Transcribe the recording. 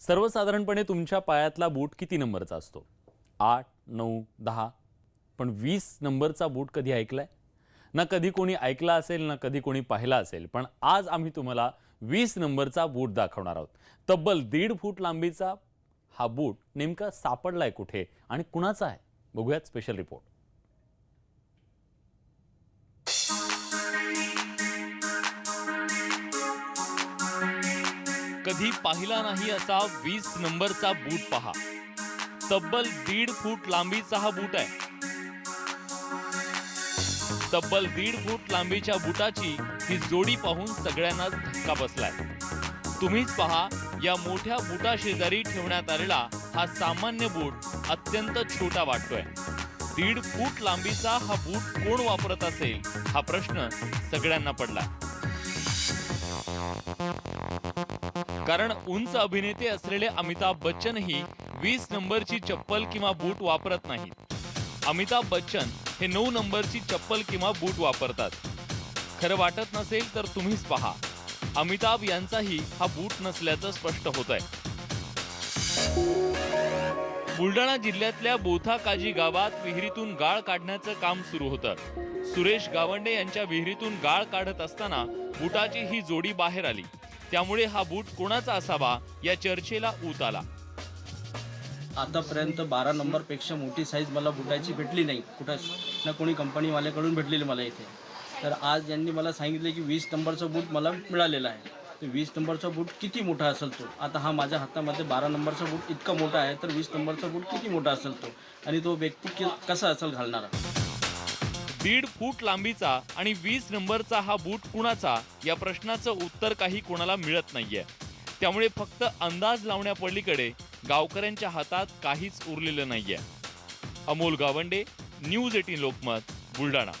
सर्वसाधारणपणे तुमच्या पायातला बूट किती नंबरचा असतो? आठ नऊ दहा. पण वीस नंबरचा बूट कधी ऐकलाय? ना कधी कोणी ऐकला असेल ना कधी कोणी पाहिला असेल. पण आज आम्ही तुम्हाला वीस नंबरचा बूट दाखवणार आहोत. तब्बल दीड फूट लांबीचा हा बूट नेमका सापडला आहे कुठे आणि कुणाचा आहे? बघूयात स्पेशल रिपोर्ट कधी पाहिला नाही असा वीस नंबरचा बूट पहा. तब्बल दीड फूट लांबीचा हा बूट आहे. तब्बल दीड फूट लांबीच्या बुटाची ही जोडी पाहून सगळ्यांनाच धक्का बसलाय. तुम्हीच पहा या मोठ्या बुटा शेजारी ठेवण्यात आलेला हा सामान्य बूट अत्यंत छोटा वाटतोय. दीड फूट लांबीचा हा बूट कोण वापरत असेल हा प्रश्न सगळ्यांना पडला कारण उंच अभिनेते असलेले अमिताभ बच्चनही वीस नंबरची चप्पल किंवा बूट वापरत नाहीत. अमिताभ बच्चन हे नऊ नंबरची चप्पल किंवा बूट वापरतात. खरं वाटत नसेल तर तुम्हीच पहा. अमिताभ यांचाही हा बूट नसल्याचं स्पष्ट होत आहे बुलढाणा जिल्ह्यातल्या बोथा काजी गावात विहिरीतून गाळ काढण्याचं काम सुरू होतं. सुरेश गावंडे यांच्या विहिरीतून गाळ काढत असताना बुटाची ही जोडी बाहेर आली. त्यामुळे हा बूट कोणाचा असावा या चर्चेला ऊत आला. आतापर्यंत बारा नंबरपेक्षा मोठी साईज मला बुटाची भेटली नाही. कुठंच ना कोणी कंपनीवाल्याकडून भेटलेली मला इथे. तर आज यांनी मला सांगितले की वीस नंबरचा बूट मला मिळालेला आहे. तर वीस नंबरचा बूट किती मोठा असेल तो? आता हा माझ्या हातामध्ये बारा नंबरचा बूट इतका मोठा आहे तर वीस नंबरचा बूट किती मोठा असेल तो? आणि तो व्यक्ती कसा असेल घालणारा? दीड फूट लांबीचा आणि वीस नंबरचा हा बूट कुणाचा? या प्रश्नाचं उत्तर काही कोणाला मिळत नाहीये. त्यामुळे फक्त अंदाज लावण्यापलीकडे गावकऱ्यांच्या हातात काहीच उरलेलं नाहीये. Amol Gawande news eighteen Lokmat Buldhana.